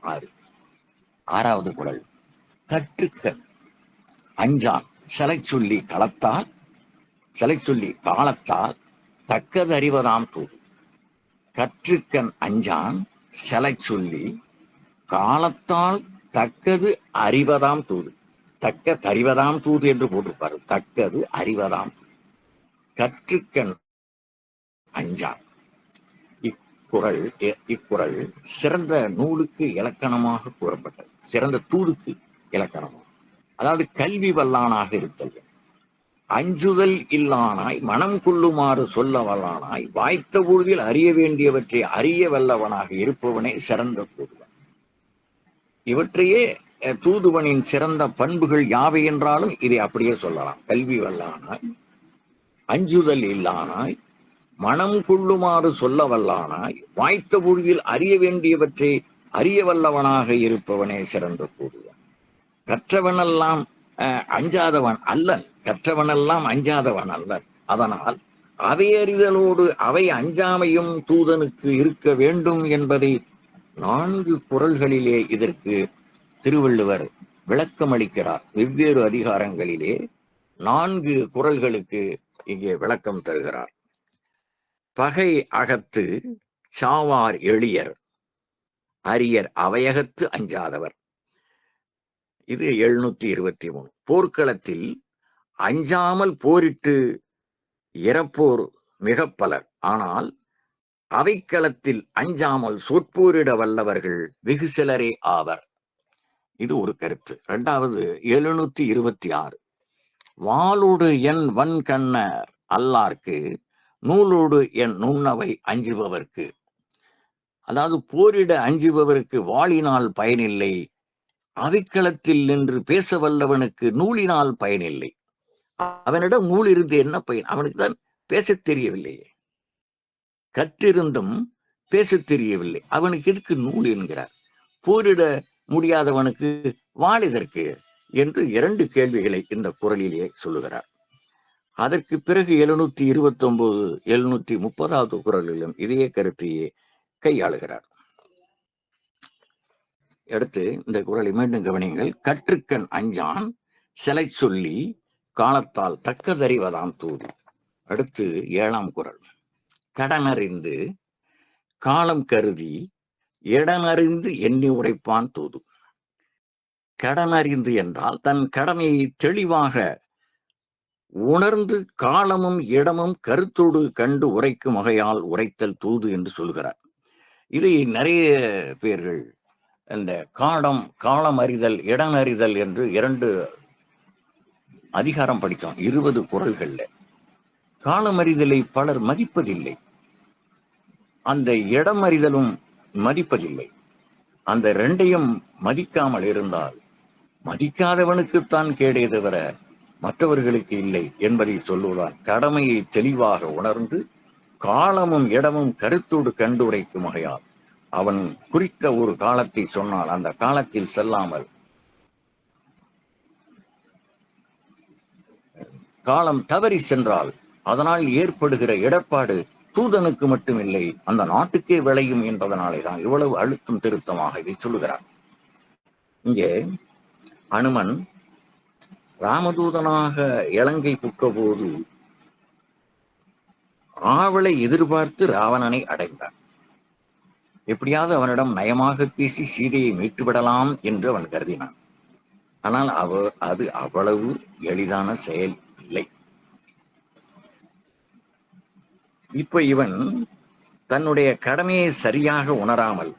ஆறு. ஆறாவது குரல். கற்றுக்க. அஞ்சான் சிலை சொல்லி களத்தால் சிலை சொல்லி காலத்தால் தக்கது அறிவதாம் தூது கற்றுக்கன் அஞ்சான் சிலை சொல்லி காலத்தால் தக்கது அறிவதாம் தூது தக்க தறிவதாம் தூது என்று போட்டிருப்பார். தக்கது அறிவதாம் தூது. கற்றுக்கண் அஞ்சான் குரல் இ- இக்குறள் சிறந்த நூலுக்கு இலக்கணமாக கூறப்பட்டது. சிறந்த தூதுக்கு இலக்கணமாக. அதாவது கல்வி வல்லானாக இருத்தல் அஞ்சுதல் இல்லானாய் மனம் கொள்ளுமாறு சொல்ல வல்லானாய் வாய்த்த பொழுதில் அறிய வேண்டியவற்றை அறிய வல்லவனாக இருப்பவனே சிறந்த தூதுவன். இவற்றையே தூதுவனின் சிறந்த பண்புகள் யாவை என்றாலும் இதை அப்படியே சொல்லலாம். கல்வி வல்லானாய் அஞ்சுதல் இல்லானாய் மனம் கொள்ளுமாறு சொல்ல வல்லானாய் வாய்த்த பொழுதில் அறிய வேண்டியவற்றை அறிய வல்லவனாக இருப்பவனே சிறந்த தூதுவன் கற்றவனெல்லாம் அஹ், அஞ்சாதவன் அல்லன். கற்றவனெல்லாம் அஞ்சாதவன் அல்லன். அதனால் அவை அறிதலோடு அவை அஞ்சாமையும் தூதனுக்கு இருக்க வேண்டும் என்பதை நான்கு குறள்களிலே இதற்கு திருவள்ளுவர் விளக்கம் அளிக்கிறார் வெவ்வேறு அதிகாரங்களிலே நான்கு குறள்களுக்கு இங்கே விளக்கம் தருகிறார். பகை அகத்து சாவார் எளியர். அரியர் அவையகத்து அஞ்சாதவர். இது எழுநூத்தி இருபத்தி மூணு போர்க்களத்தில் அஞ்சாமல் போரிட்டு இறப்போர் மிக பலர். ஆனால் அவைக்களத்தில் அஞ்சாமல் சொற்போரிட வல்லவர்கள் வெகு சிலரே ஆவர். இது ஒரு கருத்து. இரண்டாவது எழுநூத்தி இருபத்தி ஆறு வாளோடு என் வன் கண்ணர் அல்லார்க்கு நூலோடு என் நுண்ணவை அஞ்சுபவர்க்கு. அதாவது போரிட அஞ்சுபவருக்கு வாளினால் பயனில்லை. அவிக்களத்தில் நின்று பேச வல்லவனுக்கு நூலினால் பயனில்லை. அவனிடம் நூல் இருந்து என்ன பயன்? அவனுக்கு தான் பேசத் தெரியவில்லையே. கற்றிருந்தும் பேசத் தெரியவில்லை. அவனுக்கு எதுக்கு நூல் என்கிறார்? போரிட முடியாதவனுக்கு வாழிதற்கு என்று இரண்டு கேள்விகளை இந்த குரலிலே சொல்லுகிறார். அதற்கு பிறகு எழுநூத்தி இருபத்தி ஒன்பது எழுநூத்தி முப்பதாவது குரலிலும் இதே கருத்தையே கையாளுகிறார். அடுத்து இந்த குரலை மீண்டும் கவனியுங்கள். கற்றுக்கண் அஞ்சான் சிலை சொல்லி காலத்தால் தக்கதறிவதாம் தூது. அடுத்து ஏழாம் குரல். கடனறிந்து காலம் கருதி இடனறிந்து எண்ணி உரைப்பான் தூது. கடனறிந்து என்றால் தன் கடமையை தெளிவாக உணர்ந்து காலமும் இடமும் கருத்தோடு கண்டு உரைக்கும் வகையால் உரைத்தல் தூது என்று சொல்கிறார். இதை நிறைய பேர்கள் இந்த காலம் காலம் அறிதல் இடம் அறிதல் என்று இரண்டு அதிகாரம் படித்தோம் இருபது குரல்கள்ல. காலம் அறிதலை பலர் மதிப்பதில்லை. அந்த இடம் அறிதலும் மதிப்பதில்லை. அந்த ரெண்டையும் மதிக்காமல் இருந்தால் மதிக்காதவனுக்குத்தான் கேடே தவிர மற்றவர்களுக்கு இல்லை என்பதை சொல்லுவதால் கடமையை தெளிவாக உணர்ந்து காலமும் இடமும் கருத்தோடு கண்டுரைக்கும் வகையால் அவன் குறித்த ஒரு காலத்தை சொன்னால் அந்த காலத்தில் செல்லாமல் காலம் தவறி சென்றால் அதனால் ஏற்படுகிற இடர்பாடு தூதனுக்கு மட்டுமில்லை அந்த நாட்டுக்கே விளையும் என்பதனாலே தான் இவ்வளவு அழுத்தம் திருத்தமாக இதை சொல்லுகிறார். இங்கே அனுமன் ராமதூதனாக இலங்கை புக்கபோது ஆவலை எதிர்பார்த்து ராவணனை அடைந்தார். எப்படியாவது அவனிடம் நயமாக பேசி சீதையை மீட்டுவிடலாம் என்று அவன் கருதினான். ஆனால் அவ அது அவ்வளவு எளிதான செயல் இல்லை. இப்ப இவன் தன்னுடைய கடமையை சரியாக உணராமல்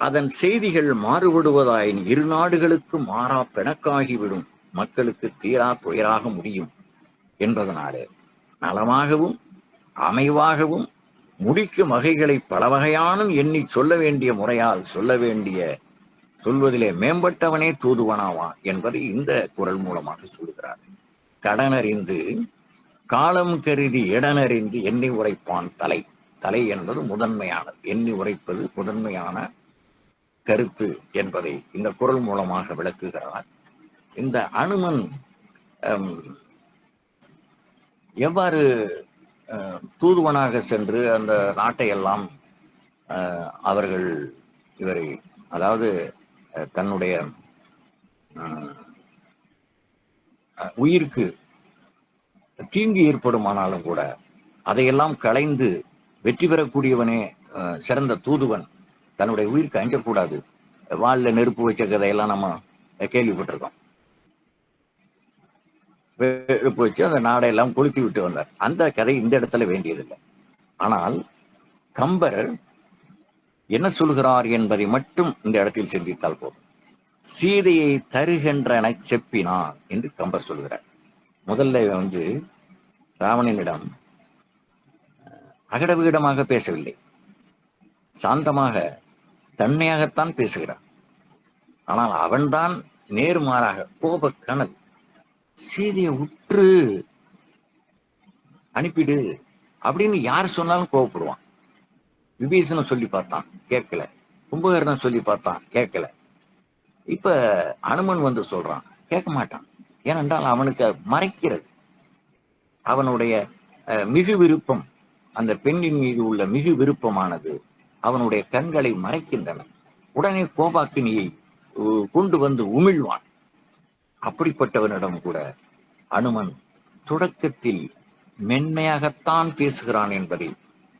அதன் செய்திகள் மாறுபடுவதாயின் இரு நாடுகளுக்கு மாறா பிணக்காகிவிடும் மக்களுக்கு தீரா துயராக முடியும் என்பதனாலே நலமாகவும் அமைவாகவும் முடிக்கும் வகைகளை பல வகையானும் எண்ணி சொல்ல வேண்டிய முறையால் சொல்ல வேண்டிய சொல்வதிலே மேம்பட்டவனே தூதுவனாவான் என்பதை இந்த குரல் மூலமாக சொல்லுகிறார். கடனறிந்து காலம் கருதி இடனறிந்து எண்ணி உரைப்பான் தலை. தலை என்பது முதன்மையானது. எண்ணி உரைப்பது முதன்மையான கருத்து என்பதை இந்த குரல் மூலமாக விளக்குகிறார். இந்த அனுமன் எவ்வாறு தூதுவனாக சென்று அந்த நாட்டை எல்லாம் அஹ், அவர்கள் இவரை அதாவது தன்னுடைய அஹ், உயிருக்கு தீங்கு ஏற்படுமானாலும் கூட அதையெல்லாம் களைந்து வெற்றி பெறக்கூடியவனே சிறந்த தூதுவன். தன்னுடைய உயிருக்கு அஞ்சக்கூடாது. வாளில் நெருப்பு வச்ச கதையெல்லாம் நம்ம கேள்விப்பட்டிருக்கோம். நெருப்பு வச்சு அந்த நாடையெல்லாம் கொளுத்தி விட்டு வந்தார். அந்த கதை இந்த இடத்துல வேண்டியதில்லை. ஆனால் கம்பர் என்ன சொல்கிறார் என்பதை மட்டும் இந்த இடத்தில் சிந்தித்தால் போதும். சீதையை தருகின்றன செப்பினான் என்று கம்பர் சொல்கிறார். முதல்ல வந்து ராவணனிடம் அகடவிகடமாக பேசவில்லை. சாந்தமாக தன்மையாகத்தான் பேசுகிறான். ஆனால் அவன்தான் நேர்மாறாக கோபக்கணல் சீதையை உற்று அனுப்பிடு அப்படின்னு யார் சொன்னாலும் கோவப்படுவான். விபீஷணன் சொல்லி பார்த்தான் கேட்கல. கும்பகர்ணன் சொல்லி பார்த்தான் கேட்கல. இப்ப அனுமன் வந்து சொல்றான் கேட்க மாட்டான். ஏனென்றால் அவனுக்கு மறைக்கிறது. அவனுடைய அஹ், மிகு விருப்பம் அந்த பெண்ணின் மீது உள்ள மிகு விருப்பமானது அவனுடைய கண்களை மறைக்கின்றன. உடனே கோபாக்கினியை உ- கொண்டு வந்து உமிழ்வான். அப்படிப்பட்டவனிடம் கூட அனுமன் தொடக்கத்தில் மென்மையாகத்தான் பேசுகிறான் என்பதை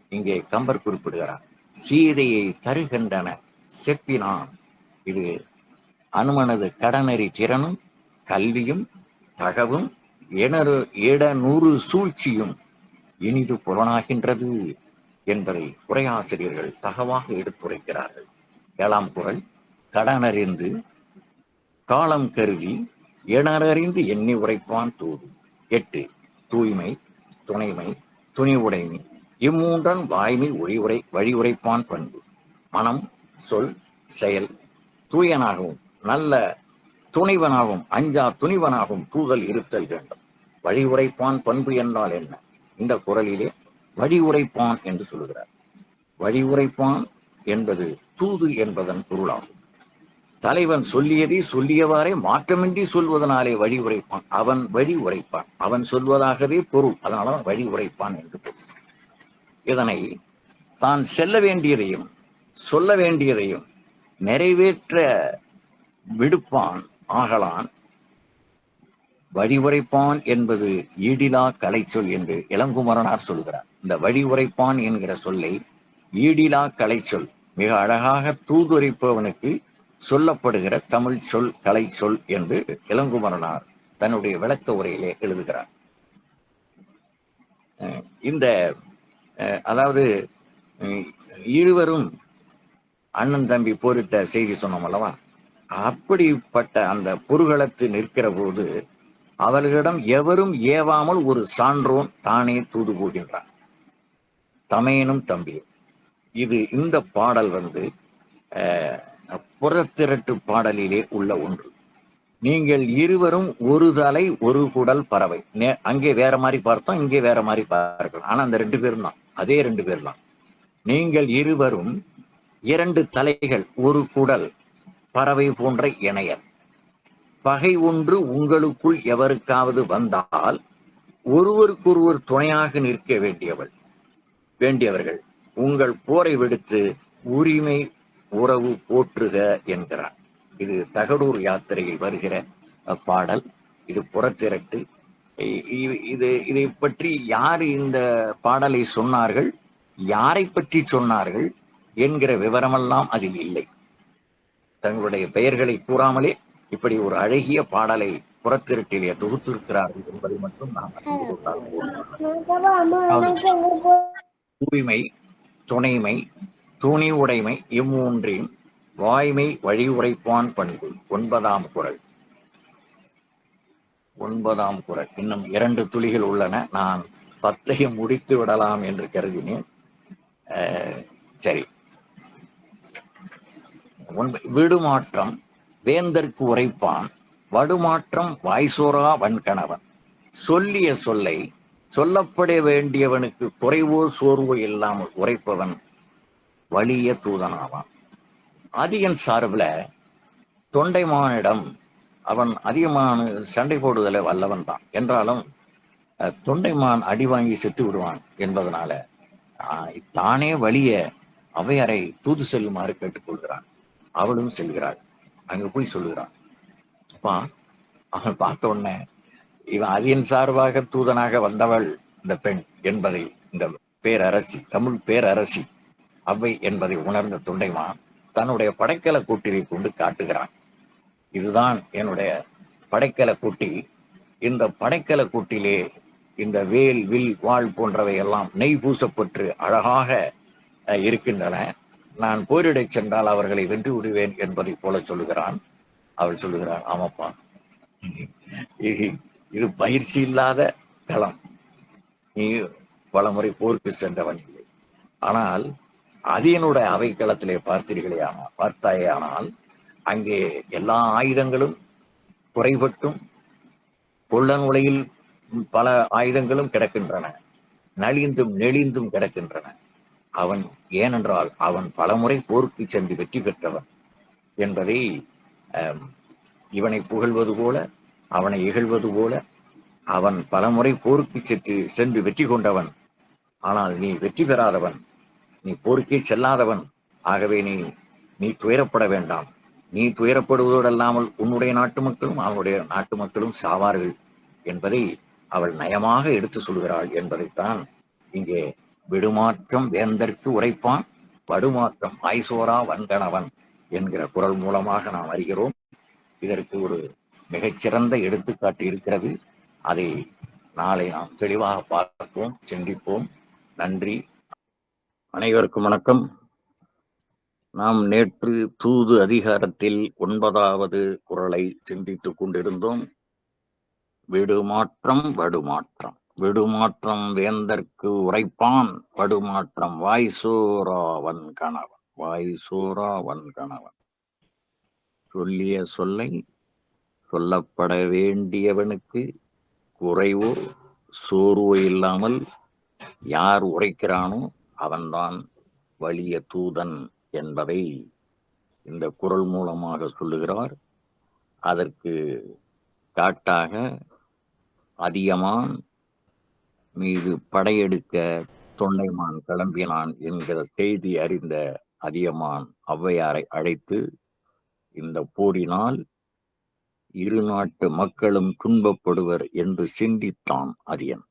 இங்கே கம்பர் குறிப்பிடுகிறார். சீதையை தருகின்றன செப்பினான். இது அனுமனது கடனறி திறனும் கல்வியும் தகவும் எனரு இடநூறு சூழ்ச்சியும் இனிது புலனாகின்றது என்பதை உரையாசிரியர்கள் தகவாக எடுத்துரைக்கிறார்கள். ஏழாம் குரல் கடனறிந்து காலம் கருதி எனறறிந்து எண்ணி உரைப்பான் தூது எட்டு தூய்மை துணைமை துணிவுடைமை. இம்மூன்றன் வாய்மை ஒளிவுரை வழி உரைப்பான் பண்பு. மனம் சொல் செயல். தூயனாகவும் நல்ல துணைவனாகவும் அஞ்சா துணிவனாகவும் தூதல் இருத்தல் வேண்டும். வழி உரைப்பான் பண்பு என்றால் என்ன? இந்த குரலிலே வழி உரைப்பான் என்று சொல்கிறார் வழி உரைப்பான் என்பது தூது என்பதன் பொருளாகும். தலைவன் சொல்லியதை சொல்லியவாறே மாற்றமின்றி சொல்வதனாலே வழி உரைப்பான். அவன் வழி உரைப்பான். அவன் சொல்வதாகவே பொருள். அதனாலதான் வழி உரைப்பான் என்று பொருள். இதனை தான் செல்ல வேண்டியதையும் சொல்ல வேண்டியதையும் நிறைவேற்ற விடுப்பான் ஆகலான். வழிவுரைப்பான் என்பது ஈடிலா கலை சொல் என்று இளங்குமரனார் சொல்கிறார். இந்த வழிவுரைப்பான் என்கிற சொல்லை ஈடிலா கலைச்சொல் மிக அழகாக தூதுரைப்பவனுக்கு சொல்லப்படுகிற தமிழ் சொல் கலை சொல் என்று இளங்குமரனார் தன்னுடைய விளக்க உரையிலே எழுதுகிறார். அஹ் இந்த அஹ் அதாவது இருவரும் அண்ணன் தம்பி போரிட்ட செய்தி சொன்னோம் அல்லவா? அப்படிப்பட்ட அந்த பொருகளத்து நிற்கிற போது அவர்களிடம் எவரும் ஏவாமல் ஒரு சான்றோன் தானே தூது போகின்றான். தமையனும் தம்பியும். இது இந்த பாடல் வந்து அஹ், புறத்திரட்டு பாடலிலே உள்ள ஒன்று. நீங்கள் இருவரும் ஒரு தலை ஒரு குடல் பறவை. அங்கே வேற மாதிரி பார்த்தோம் இங்கே வேற மாதிரி பார்க்கலாம். ஆனா அந்த ரெண்டு பேரும் தான். அதே ரெண்டு பேர் தான். நீங்கள் இருவரும் இரண்டு தலைகள் ஒரு குடல் பறவை போன்ற இணையர். பகை ஒன்று உங்களுக்குள் எவருக்காவது வந்தால் ஒருவருக்கொருவர் துணையாக நிற்க வேண்டியவள் வேண்டியவர்கள். உங்கள் போரை விடுத்து உரிமை உறவு போற்றுக என்கிறார். இது தகடூர் யாத்திரையில் வருகிற பாடல். இது புறத்திரட்டு. இது இதை பற்றி யார் இந்த பாடலை சொன்னார்கள்? யாரை பற்றி சொன்னார்கள்? என்கிற விவரமெல்லாம் அதில் இல்லை. தங்களுடைய பெயர்களை கூறாமலே இப்படி ஒரு அழகிய பாடலை புறத்திரட்டிலே தொகுத்திருக்கிறார்கள் என்பதை மட்டும் நாம் அறிந்து கொண்டால் போதும். தூய்மை துணைமை துணி உடைமை இம்மூன்றின் வாய்மை வழி உரைப்பான் பண்பு. ஒன்பதாம் குரல். ஒன்பதாம் குரல். இன்னும் இரண்டு துளிகள் உள்ளன. நான் பத்தையும் முடித்து விடலாம் என்று கருதினேன். சரி. ஒன்ப- விடுமாற்றம் வேந்தற்கு உரைப்பான். வடுமாற்றம் வாய்சோரா வன்கணவன். சொல்லிய சொல்லை சொல்லப்பட வேண்டியவனுக்கு குறைவோ சோர்வோ இல்லாமல் உரைப்பவன் வலிய தூதனாவான். அதிகன் சார்பில் தொண்டைமானிடம் அவன் அதிகமான சண்டை போடுதல வல்லவன் தான் என்றாலும் தொண்டைமான் அடி வாங்கி செத்து விடுவான் என்பதனால தானே வழிய அவையரை தூது செல்லுமாறு கேட்டுக்கொள்கிறான். அவளும் செல்கிறாள். அங்கே போய் சொல்லுகிறான். அப்பா அவன் பார்த்த உடனே இவன் அதியன் சார்பாக தூதனாக வந்தவள் இந்த பெண் என்பதை இந்த பேரரசி தமிழ் பேரரசி அவ்வை என்பதை உணர்ந்த தொண்டைமான் தன்னுடைய படைக்கல கூட்டிலை கொண்டு காட்டுகிறான். இதுதான் என்னுடைய படைக்கல கூட்டி. இந்த படைக்கல கூட்டிலே இந்த வேல் வில் வாழ் போன்றவை எல்லாம் நெய் பூசப்பட்டு அழகாக இருக்கின்றன. நான் போரிடச் சென்றால் அவர்களை வென்று விடுவேன் என்பதை போல சொல்லுகிறான். அவள் சொல்லுகிறான் ஆமாப்பா இது இது பயிற்சி இல்லாத களம். நீ பலமுறை போருக்கு சென்றவன் இல்லை. ஆனால் அதியனுடைய அவைக்களத்திலே பார்த்தீர்களே ஆனால் பார்த்தாயே ஆனால் அங்கே எல்லா ஆயுதங்களும் குறைபட்டும் கொள்ள உலையில் பல ஆயுதங்களும் கிடக்கின்றன நலிந்தும் நெளிந்தும் கிடக்கின்றன. அவன் ஏனென்றால் அவன் பலமுறை போருக்கு சென்று வெற்றி பெற்றவன் என்பதை இவனை புகழ்வது போல அவனை இகழ்வது போல அவன் பலமுறை போருக்கு சென்று சென்று வெற்றி கொண்டவன். ஆனால் நீ வெற்றி பெறாதவன். நீ போருக்கே செல்லாதவன். ஆகவே நீ நீ துயரப்பட வேண்டாம். நீ துயரப்படுவதோடு அல்லாமல் உன்னுடைய நாட்டு மக்களும் அவனுடைய நாட்டு மக்களும் சாவார்கள் என்பதை அவள் நயமாக எடுத்து சொல்கிறாள் என்பதைத்தான் இங்கே விடுமாற்றம் வேந்தற்கு உரைப்பான். படுமாற்றம் ஆய்சோரா வன்கணவன் என்கிற குரல் மூலமாக நாம் அறிகிறோம். இதற்கு ஒரு மிகச்சிறந்த எடுத்துக்காட்டு இருக்கிறது. அதை நாளை நாம் தெளிவாக பார்ப்போம் சிந்திப்போம். நன்றி. அனைவருக்கும் வணக்கம். நாம் நேற்று தூது அதிகாரத்தில் ஒன்பதாவது குரலை சிந்தித்துக் கொண்டிருந்தோம். விடுமாற்றம் வடுமாற்றம். விடுமாற்றம் வேந்தற்கு உரைப்பான் வடுமாற்றம் வாய்சோராவன் கணவன். வாய்சோராவன் கணவன். சொல்லிய சொல்லை சொல்லப்பட வேண்டியவனுக்கு குறைவோ சோர்வோ இல்லாமல் யார் உரைக்கிறானோ அவன்தான் வலிய தூதன் என்பதை இந்த குரல் மூலமாக சொல்லுகிறார். அதற்கு காட்டாக அதியமான் மீது படையெடுக்க தொண்டைமான் கிளம்பினான் என்கிற செய்தி அறிந்த அதியமான் ஔவையாரை அழைத்து இந்த போரினால் இரு நாட்டு மக்களும் துன்பப்படுவர் என்று சிந்தித்தான் அதியன்.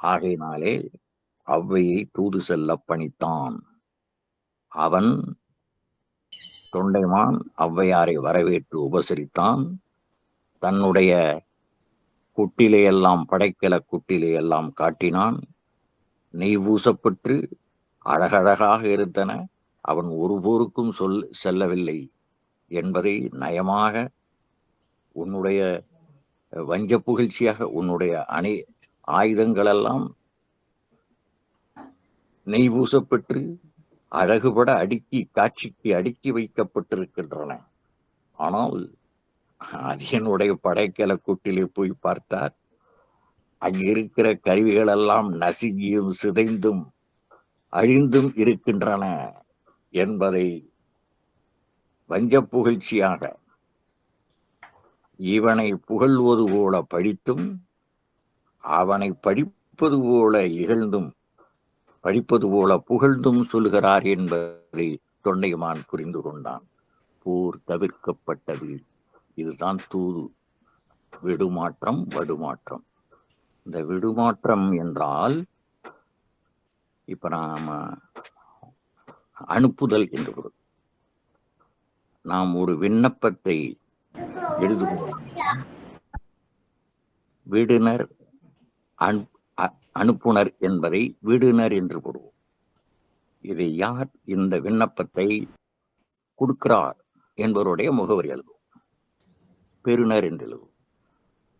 ஆகையினாலே அவ்வையை தூது செல்ல பணித்தான். அவன் தொண்டைமான் ஔவையாரை வரவேற்று உபசரித்தான். தன்னுடைய குட்டிலையெல்லாம் படைக்கல குட்டிலையெல்லாம் காட்டினான். நெய் பூசப்பட்டு அழகழகாக இருந்தன. அவன் ஒருபோருக்கும் சொல் செல்லவில்லை என்பதை நயமாக உன்னுடைய வஞ்ச புகழ்ச்சியாக உன்னுடைய அணை ஆயுதங்களெல்லாம் நெய் பூசப்பட்டு அழகுபட அடுக்கி காட்சிக்கு அடுக்கி வைக்கப்பட்டிருக்கின்றன. ஆனால் அதியனுடைய படைக்கல கூட்டிலே போய் பார்த்தார். அங்கிருக்கிற கருவிகள் எல்லாம் நசுங்கியும் சிதைந்தும் அழிந்தும் இருக்கின்றன என்பதை வஞ்ச புகழ்ச்சியாக இவனை புகழ்வது போல படித்தும் அவனை படிப்பது போல இகழ்ந்தும் படிப்பது போல புகழ்ந்தும் சொல்கிறார் என்பதை தொண்டைமான் புரிந்து கொண்டான். போர் தவிர்க்கப்பட்டது. இதுதான் தூது. விடுமாற்றம் வடுமாற்றம். இந்த விடுமாற்றம் என்றால் இப்ப நாம அனுப்புதல் என்று பொருள். நாம் ஒரு விண்ணப்பத்தை எழுதுகிறோம் விடுனர் அனு அனுப்புனர் என்பதை விடுனர் என்று போடுவோம். இதை யார் இந்த விண்ணப்பத்தை கொடுக்கிறார் என்பவருடைய முகவரி எழுதுவோம். பெறுநர் என்று எழுதுவோம்.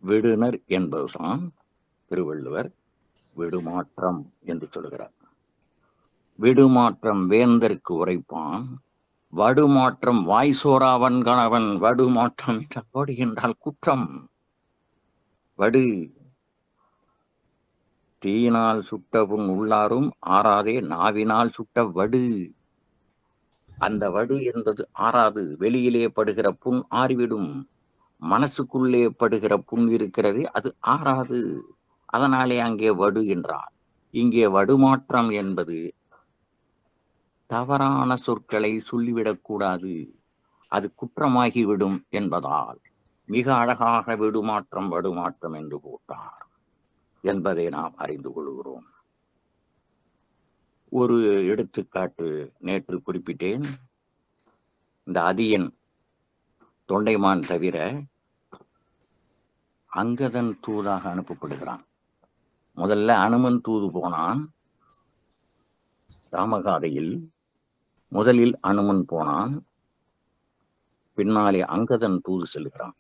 விடுனர் என்பதுதான் திருவள்ளுவர் விடுமாற்றம் என்று சொல்கிறார் விடுமாற்றம் வேந்தருக்கு உரைப்பான் வடுமாற்றம் வாய்சோராவன் கணவன் வடுமாற்றம் என்றால் என்றால் குற்றம். வடு தீயினால் சுட்ட புண் உள்ளாரும் ஆறாதே நாவினால் சுட்ட வடு. அந்த வடு என்பது ஆறாது வெளியிலே படுகிற புண் ஆறிவிடும். மனசுக்குள்ளே படுகிற புண் இருக்கிறது அது ஆறாது. அதனாலே அங்கே வடு என்றார். இங்கே வடுமாற்றம் என்பது தவறான சொற்களை சொல்லிவிடக்கூடாது அது குற்றமாகிவிடும் என்பதால் மிக அழகாக விடுமாற்றம் வடுமாற்றம் என்று போட்டார். என்பதை நாம் அறிந்து கொள்கிறோம். ஒரு எடுத்துக்காட்டு நேற்று குறிப்பிட்டேன். இந்த அதியன் தொண்டைமான் தவிர அங்கதன் தூதாக அனுப்பப்படுகிறான். முதல்ல அனுமன் தூது போனான். ராமகாதையில் முதலில் அனுமன் போனான். பின்னாலே அங்கதன் தூது செல்கிறான்.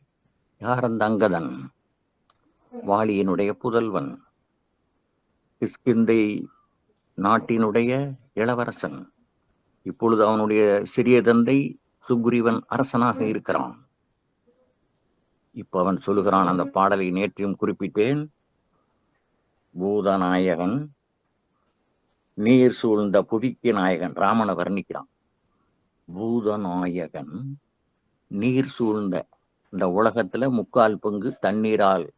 யார் அந்த அங்கதன்? வாலியினுடைய புதல்வன் கிஷ்கிந்தை நாட்டினுடைய இளவரசன். இப்பொழுது அவனுடைய சிறிய தந்தை சுக்ரீவன் அரசனாக இருக்கிறான். இப்ப அவன் சொல்லுகிறான் அந்த பாடலை நேற்றையும் குறிப்பிட்டேன். பூதநாயகன் நீர் சூழ்ந்த புவிக்கு நாயகன் ராமனை வர்ணிக்கிறான். பூதநாயகன் நீர் சூழ்ந்த இந்த உலகத்துல முக்கால் பங்கு தண்ணீரால்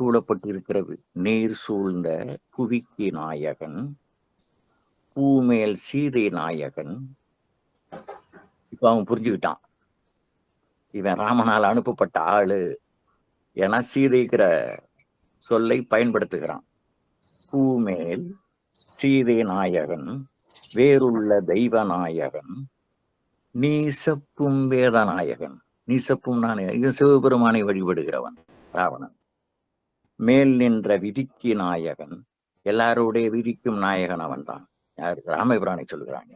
சூழப்பட்டிருக்கிறது. நீர் சூழ்ந்த புவிக்கு நாயகன் பூமேல் சீதை நாயகன். இப்போ அவன் புரிஞ்சுக்கிட்டான். இவன் ராமனால் அனுப்பப்பட்ட ஆளு. என சீதைக்கிற சொல்லை பயன்படுத்துகிறான். பூமேல் சீதை நாயகன் வேறுள்ள தெய்வ நாயகன் நீசப்பும் வேதநாயகன் நீசப்பும் நான் சிவபெருமானை வழிபடுகிறவன் ராவணன். மேல் நின்ற விதிக்கு நாயகன் எல்லாருடைய விதிக்கும் நாயகன் அவன் தான் யார்? ராமபிரானை சொல்கிறாங்க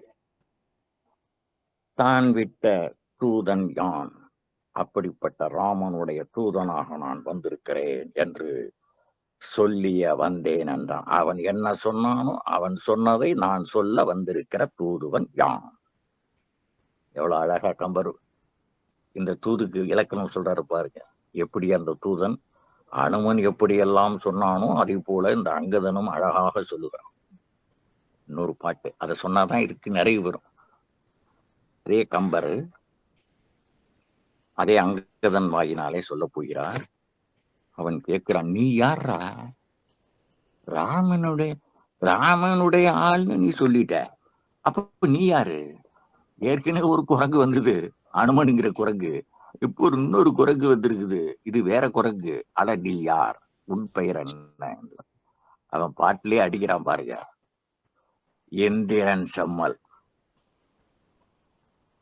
தான் விட்ட தூதன் யான்? அப்படிப்பட்ட ராமனுடைய தூதனாக நான் வந்திருக்கிறேன் என்று சொல்லிய வந்தேன் என்றான். அவன் என்ன சொன்னானோ அவன் சொன்னதை நான் சொல்ல வந்திருக்கிற தூதுவன் யான்? எவ்வளவு அழகா கம்பர் இந்த தூதுக்கு இலக்கணம் சொல்றாரு பாருங்க. எப்படி அந்த தூதன் அனுமன் எப்படியெல்லாம் சொன்னானோ அதே போல இந்த அங்கதனும் அழகாக சொல்லுகிறான். இன்னொரு பாட்டு அதை சொன்னாதான் இதுக்கு நிறைவு வரும். அதே கம்பர் அதே அங்கதன் வாயினாலே சொல்ல போகிறார். அவன் கேட்கிறான் நீ யாரா ராமனுடைய ராமனுடைய ஆள்னு நீ சொல்லிட்ட. அப்ப நீ யாரு? ஏற்கனவே ஒரு குரங்கு வந்தது அனுமனுங்கிற குரங்கு. இப்போ ஒரு இன்னொரு குரங்கு வந்திருக்குது. இது வேற குரங்கு. அட நீ யார்? உன் பெயர் என்ன? அவன் பாட்டிலே அடிக்கிறான் பாருங்க. எந்திரன் செம்மல்.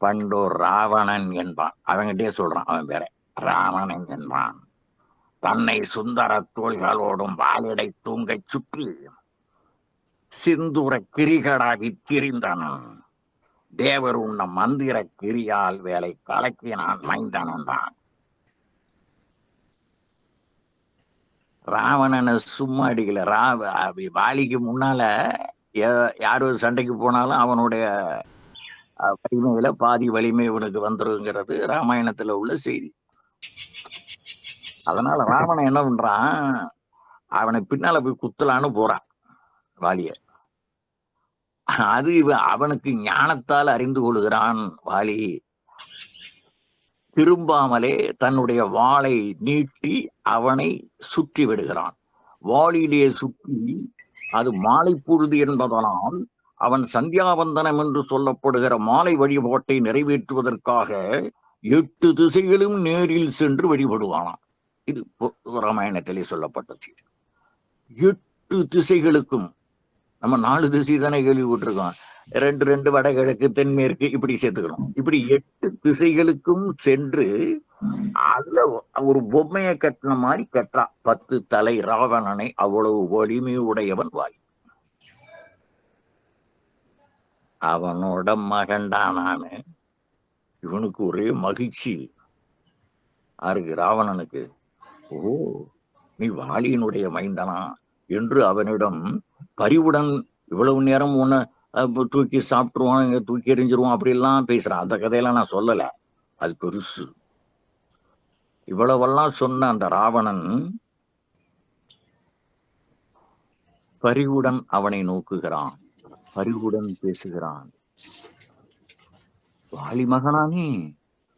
பண்டோர் ராவணன் என்பான். அவன்கிட்டயே சொல்றான் அவன் வேற ராவணன் என்பான். தன்னை சுந்தர தோள்களோடும் வாலிடை தூங்கச் சுற்றி சிந்துர கிரிகடா வித்திரிந்தனன் தேவர் உன்ன மந்திர கிரியால் வேலை கலக்கி நான் தான். ராவணனை சும்மா அடிக்கல. ராவ வாளிக்கு வாலிக்கு முன்னால யா- யார் ஒரு சண்டைக்கு போனாலும் அவனுடைய வலிமையில பாதி வலிமை இவனுக்கு வந்துருங்கிறது ராமாயணத்துல உள்ள செய்தி. அதனால ராவணன் என்ன பண்றான்? அவனை பின்னால போய் குத்தலான்னு போறான் வாலியை. அது இவன் அவனுக்கு ஞானத்தால் அறிந்து கொள்கிறான் வாலி. திரும்பாமலே தன்னுடைய வாளை நீட்டி அவனை சுற்றி விடுகிறான். வாளியிலேயே சுற்றி அது மாலை பொழுது என்பதனால் அவன் சந்தியாவந்தனம் என்று சொல்லப்படுகிற மாலை வழிபாட்டை நிறைவேற்றுவதற்காக எட்டு திசைகளும் நேரில் சென்று வழிபடுவானாம். இது ராமாயணத்திலே சொல்லப்பட்ட செய்தி எட்டு திசைகளுக்கும் நம்ம நாலு திசை தானே கேள்விப்பட்டிருக்கோம். ரெண்டு ரெண்டு வடகிழக்கு தென்மேற்கு இப்படி சேர்த்துக்கணும். இப்படி எட்டு திசைகளுக்கும் சென்று அதுல ஒரு பொம்மையை கட்டின மாதிரி கட்டுறான் பத்து தலை ராவணனை அவ்வளவு வலிமை உடையவன் வாய். அவனோட மகன்டா நானு. இவனுக்கு ஒரே மகிழ்ச்சி. யாருக்கு? ராவணனுக்கு. ஓ நீ வாலியினுடைய மைந்தனா? என்று அவனிடம் பரிவுடன் இவ்வளவு நேரம் உன்னை தூக்கி சாப்பிட்டுருவான் இங்க தூக்கி எறிஞ்சிருவோம் அப்படிலாம் பேசுறான். அந்த கதையெல்லாம் நான் சொல்லல. அது பெருசு. இவ்வளவெல்லாம் சொன்ன அந்த ராவணன் பரிவுடன் அவனை நோக்குகிறான். பரிவுடன் பேசுகிறான். வாலி மகனானே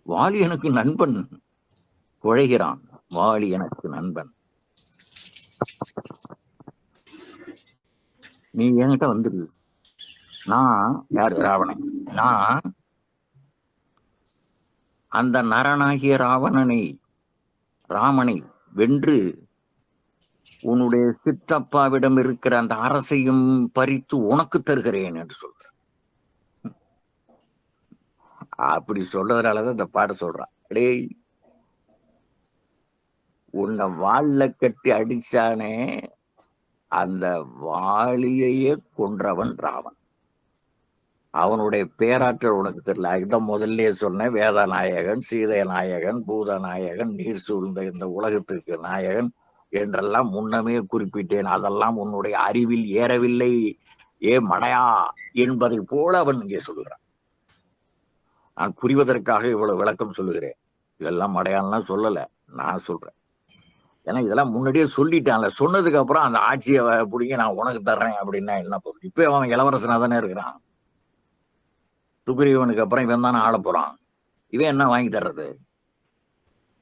வாலி எனக்கு நண்பன் குழைகிறான் வாலி எனக்கு நண்பன். நீ என்கிட்ட வந்துரு. நான் யார் ராவணன்? நான் அந்த நரனாகிய ராவணனை ராமனை வென்று உன்னுடைய சித்தப்பாவிடம் இருக்கிற அந்த அரசையும் பறித்து உனக்கு தருகிறேன் என்று சொல்ற. அப்படி சொல்றதுனாலதான் இந்த பாட சொல்றான் டேய் உன்னை வாள்ல கட்டி அடிச்சானே அந்த வாளியையே கொன்றவன் ராவன். அவனுடைய பேராற்றல் உனக்கு தெரியல. இதான் முதல்ல சொன்னேன். வேத நாயகன் சீதை நாயகன் பூத நாயகன் நீர் சூழ்ந்த இந்த உலகத்திற்கு நாயகன் என்றெல்லாம் முன்னமே குறிப்பிட்டேன். அதெல்லாம் உன்னுடைய அறிவில் ஏறவில்லை. ஏ மடையா என்பதை போல அவன் இங்கே சொல்லுகிறான். நான் புரிவதற்காக இவ்வளவு விளக்கம் சொல்லுகிறேன். இதெல்லாம் மடையான்லாம் சொல்லல. நான் சொல்றேன். ஏன்னா இதெல்லாம் முன்னாடியே சொல்லிட்டான்ல. சொன்னதுக்கு அப்புறம் அந்த ஆட்சியை பிடிங்க நான் உனக்கு தர்றேன் அப்படின்னா என்ன பொருள்? இப்போ அவன் இளவரசனா தானே இருக்கிறான். சுக்ரீவனுக்கு அப்புறம் இவன் தானே ஆள போறான். இவன் என்ன வாங்கி தர்றது?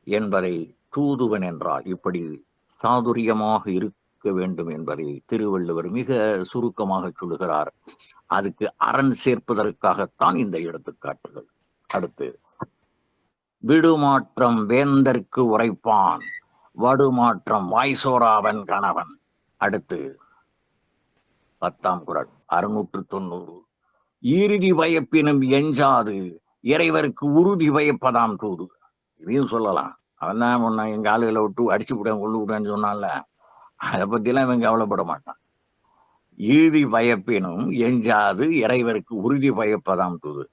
என்பதை தூதுவன் என்றால் இப்படி சாதுரியமாக இருக்க வேண்டும் என்பதை திருவள்ளுவர் மிக சுருக்கமாக சொல்லுகிறார். அதுக்கு அரண் சேர்ப்பதற்காகத்தான் இந்த எடுத்துக்காட்டுகள். அடுத்து விடுமாற்றம் வேந்தற்கு உரைப்பான். வடுமாற்றம் வாய்சோராவன் கணவன். அடுத்து பத்தாம் குரல் அறுநூற்று தொண்ணூறு இறுதி வயப்பினும் எஞ்சாது இறைவருக்கு உறுதி பயப்பதாம் தூது. இதையும் சொல்லலாம். அவன் தான் உன்னை எங்க ஆளுகளை விட்டு அடிச்சு விடுவேன் கொள்ளு விடுவேன்னு சொன்னான்ல அதை பத்திலாம் இவன் கவலைப்பட மாட்டான். இறுதி வயப்பினும் எஞ்சாது இறைவருக்கு உறுதி பயப்பதாம் தூது.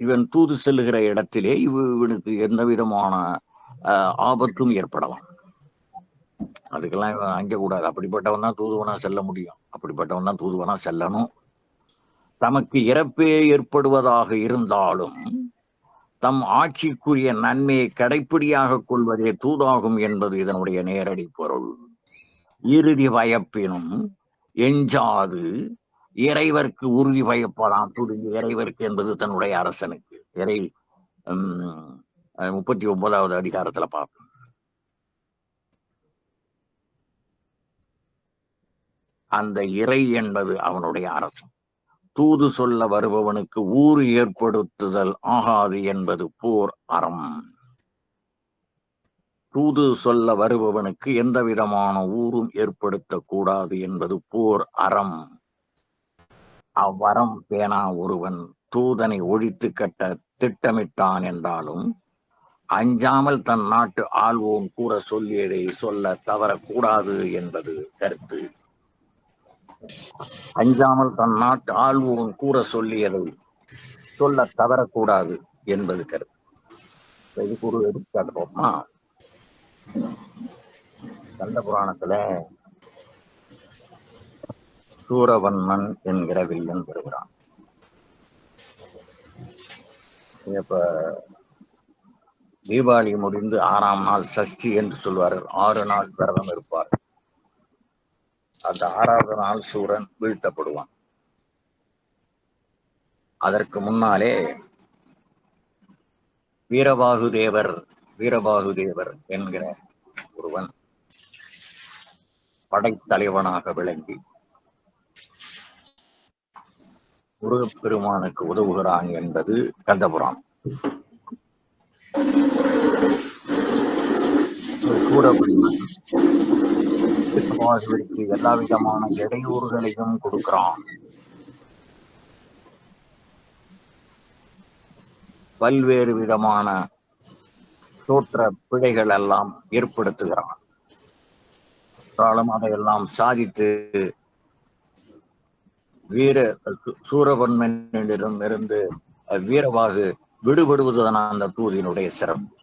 இவன் தூது செல்லுகிற இடத்திலே இவனுக்கு எந்த விதமான ஆஹ், ஆபத்தும் ஏற்படலாம். அதுக்கெல்லாம் இவன் கூடாது அப்படிப்பட்டவன் தான் தூதுவனா செல்ல முடியும். அப்படிப்பட்டவன் தான் தூதுவனா செல்லணும். தமக்கு இறப்பே ஏற்படுவதாக இருந்தாலும் தம் ஆட்சிக்குரிய நன்மையை கடைப்பிடியாக கொள்வதே தூதாகும் என்பது இதனுடைய நேரடி பொருள். இறுதி பயப்பினும் எஞ்சாது இறைவர்க்கு உறுதி பயப்படாம் துடிஞ்சு இறைவர்க்கு என்பது தன்னுடைய அரசனுக்கு. இறை உம், முப்பத்தி ஒன்பதாவது அதிகாரத்துல பார்ப்போம். அந்த இறை என்பது அவனுடைய அரசன் தூது சொல்ல வருபவனுக்கு ஊறு ஏற்படுத்துதல் ஆகாது என்பது போர் அறம். தூது சொல்ல வருபவனுக்கு எந்த விதமான ஊரும் ஏற்படுத்தக்கூடாது என்பது போர் அறம். அவ்வரம் பேனா ஒருவன் தூதனை ஒழித்து கட்ட திட்டமிட்டான் என்றாலும் அஞ்சாமல் தன் நாட்டு ஆள்வோன் கூற சொல்லியதை சொல்ல தவறக்கூடாது என்பது கருத்து. அஞ்சாமல் தன் நாட்டு ஆள்வோன் கூற சொல்லியதை சொல்ல தவறக்கூடாது என்பது கருத்து. இது ஒரு எடுத்துக்காட்டு போமா கந்த புராணத்துல சூரவன்மன் என்கிற வில்லன் பெறுகிறான் இப்ப தீபாவளி முடிந்து ஆறாம் நாள் சஷ்டி என்று சொல்வார்கள். ஆறு நாள் விரதம் இருப்பார் அந்த ஆறாவது நாள் சூரன் வீழ்த்தப்படுவான். அதற்கு முன்னாலே வீரபாகு தேவர் வீரபாகு தேவர் என்கிற ஒருவன் படைத்தலைவனாக விளங்கி முருகப்பெருமானுக்கு உதவுகிறான் என்பது கந்தபுராணம் கூட வீரபாகுவிற்கு எல்லா விதமான இடையூறுகளையும் கொடுக்கிறான். பல்வேறு விதமான தோற்ற பிழைகள் எல்லாம் ஏற்படுத்துகிறான். ஆனாலும் அதையெல்லாம் சாதித்து வீர சு- சூரபன்மனிடம் இருந்து வீரவாகு விடுபடுவதுதான் அந்த தூதினுடைய சிறப்பு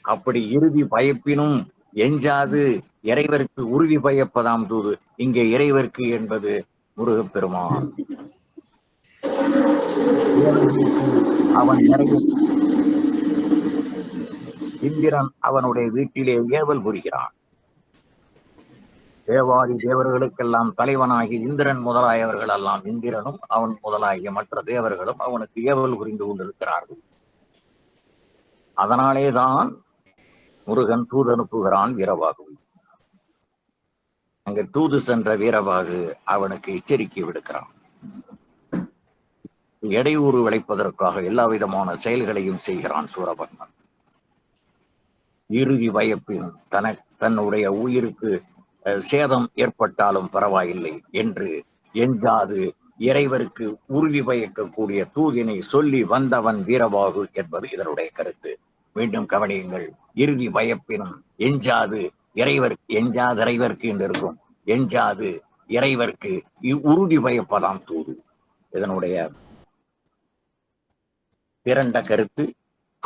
அப்படி இறுதி பயப்பினும் எஞ்சாது. இறைவருக்கு உறுதி பயப்பதாம் தூது. இங்கே இறைவருக்கு என்பது முருகப்பெருமான். அவன் இந்திரன் அவனுடைய வீட்டிலே ஏவல் புரிகிறான். தேவாதி தேவர்களுக்கெல்லாம் தலைவனாகி இந்திரன் முதலாயவர்கள் எல்லாம் இந்திரனும் அவன் முதலாகிய மற்ற தேவர்களும் அவனுக்கு ஏவல் புரிந்து கொண்டிருக்கிறார்கள். அதனாலேதான் முருகன் தூது அனுப்புகிறான் வீரவாகு அங்க தூது சென்ற வீரபாகு அவனுக்கு எச்சரிக்கை விடுக்கிறான். எடையூறு விளைப்பதற்காக எல்லா விதமான செயல்களையும் செய்கிறான் சூரபன்மன் இறுதி வயப்பின் தன தன்னுடைய உயிருக்கு அஹ், சேதம் ஏற்பட்டாலும் பரவாயில்லை என்று எஞ்சாது இறைவருக்கு உறுதி பயக்கக்கூடிய தூதினை சொல்லி வந்தவன் வீரபாகு என்பது இதனுடைய கருத்து. மீண்டும் கவனியுங்கள். இறுதி பயப்பினும் எஞ்சாது இறைவர் எஞ்சாது இறைவர்க்கு என்று இருக்கும். எஞ்சாது இறைவர்க்கு இ- உறுதி பயப்பதாம் தூது. இதனுடைய திரண்ட கருத்து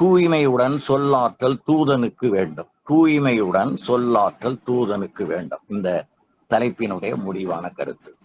தூய்மையுடன் சொல்லாற்றல் தூதனுக்கு வேண்டும். தூய்மையுடன் சொல்லாற்றல் தூதனுக்கு வேண்டும். இந்த தலைப்பினுடைய முடிவான கருத்து.